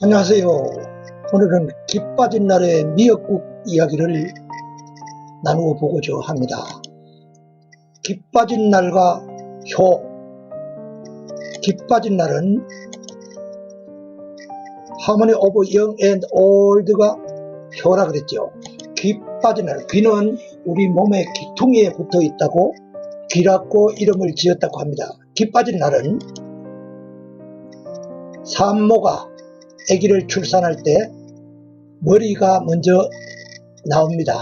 안녕하세요. 오늘은 기 빠진 날의 미역국 이야기를 나누어 보고자 합니다. 기 빠진 날과 효. 기 빠진 날은 하모니 오브 영 앤 올드가 효라 그랬죠. 귀 빠진 날. 귀는 우리 몸의 귀퉁이에 붙어 있다고 귀라고 이름을 지었다고 합니다. 귀 빠진 날은 산모가 아기를 출산할 때 머리가 먼저 나옵니다.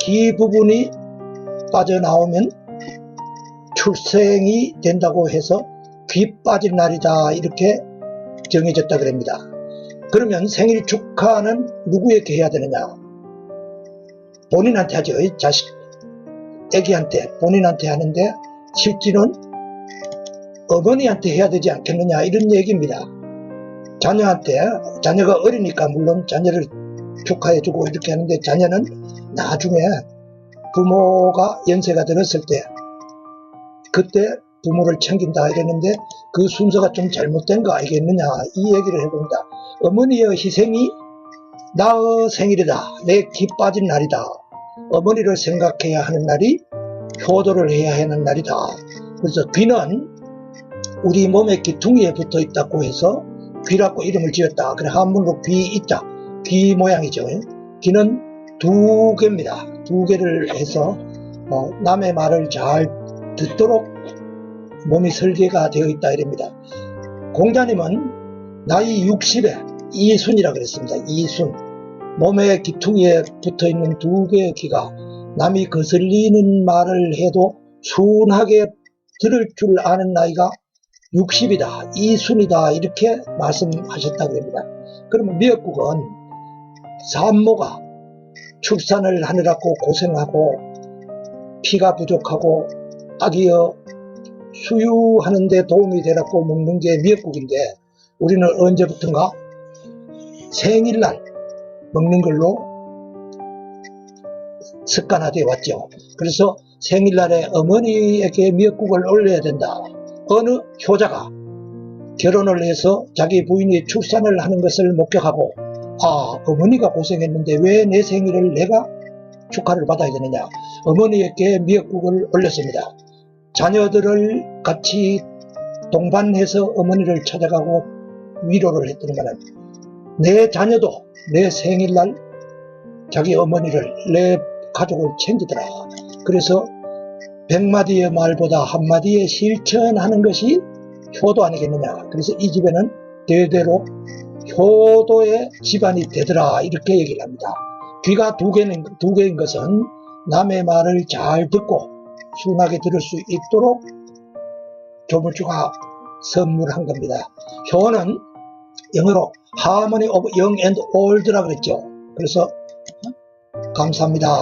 귀 부분이 빠져나오면 출생이 된다고 해서 귀 빠진 날이다 이렇게 정해졌다 그럽니다. 그러면 생일 축하는 누구에게 해야 되느냐? 본인한테 하죠. 자식, 아기한테 본인한테 하는데 실제는 어머니한테 해야 되지 않겠느냐 이런 얘기입니다. 자녀한테 자녀가 어리니까 물론 자녀를 축하해주고 이렇게 하는데 자녀는 나중에 부모가 연세가 들었을 때 그때 부모를 챙긴다 이랬는데 그 순서가 좀 잘못된 거 알겠느냐 이 얘기를 해봅니다. 어머니의 희생이 나의 생일이다. 내 기 빠진 날이다. 어머니를 생각해야 하는 날이 효도를 해야 하는 날이다. 그래서 귀는 우리 몸의 귀퉁이에 붙어 있다고 해서 귀라고 이름을 지었다. 그래 한문으로 귀 있다. 귀 모양이죠. 귀는 두 개입니다. 두 개를 해서 어, 남의 말을 잘 듣도록 몸이 설계가 되어 있다 이랍니다. 공자님은 나이 60에 이순이라 그랬습니다. 이순. 몸의 귀퉁이에 붙어 있는 두 개의 귀가 남이 거슬리는 말을 해도 순하게 들을 줄 아는 나이가 60이다, 이순이다 이렇게 말씀하셨다 그럽니다. 그러면 미역국은 산모가 출산을 하느라고 고생하고 피가 부족하고 아기여 수유하는데 도움이 되라고 먹는 게 미역국인데 우리는 언제부턴가 생일날 먹는 걸로 습관화되어 왔죠. 그래서 생일날에 어머니에게 미역국을 올려야 된다. 어느 효자가 결혼을 해서 자기 부인이 출산을 하는 것을 목격하고 아 어머니가 고생했는데 왜 내 생일을 내가 축하를 받아야 되느냐? 어머니에게 미역국을 올렸습니다. 자녀들을 같이 동반해서 어머니를 찾아가고 위로를 했더니 말은 내 자녀도 내 생일날 자기 어머니를 내 가족을 챙기더라. 그래서 백마디의 말보다 한마디의 실천하는 것이 효도 아니겠느냐. 그래서 이 집에는 대대로 효도의 집안이 되더라. 이렇게 얘기를 합니다. 귀가 두 개는, 두 개인 것은 남의 말을 잘 듣고 순하게 들을 수 있도록 조물주가 선물한 겁니다. 효는 영어로 Harmony of Young and Old라 그랬죠. 그래서 감사합니다.